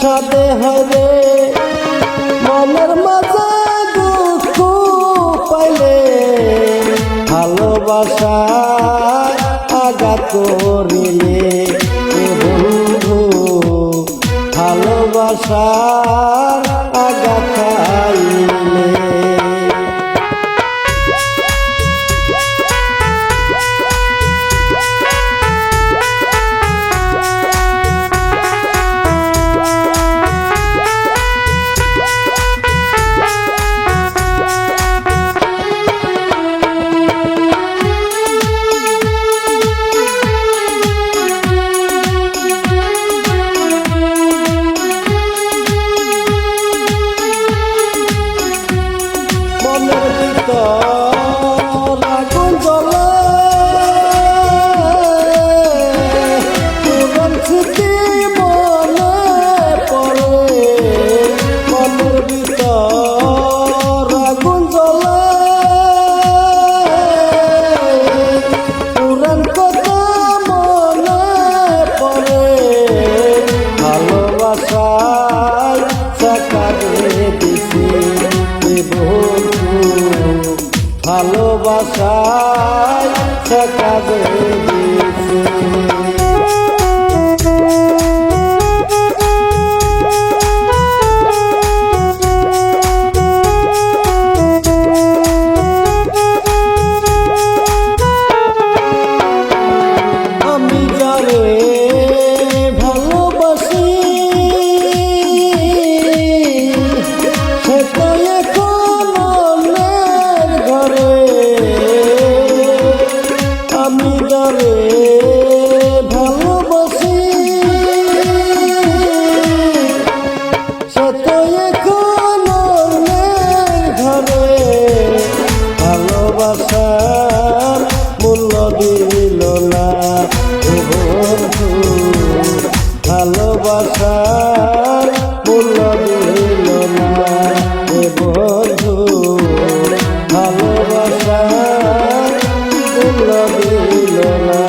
সাথে হরে মনের মাঝে দুঃখ পাইলে ভালোবাসা আঘাত করিলে বন্ধু ভালোবাসা আঘাত চাকারে দিছি বন্ধু ভালোবাসায় চাকারে দিছি আমার মূল্য দিল না। ভালোবাসার মূল্য দিল না। বন্ধু ভালোবাসার মূল্য দিল না।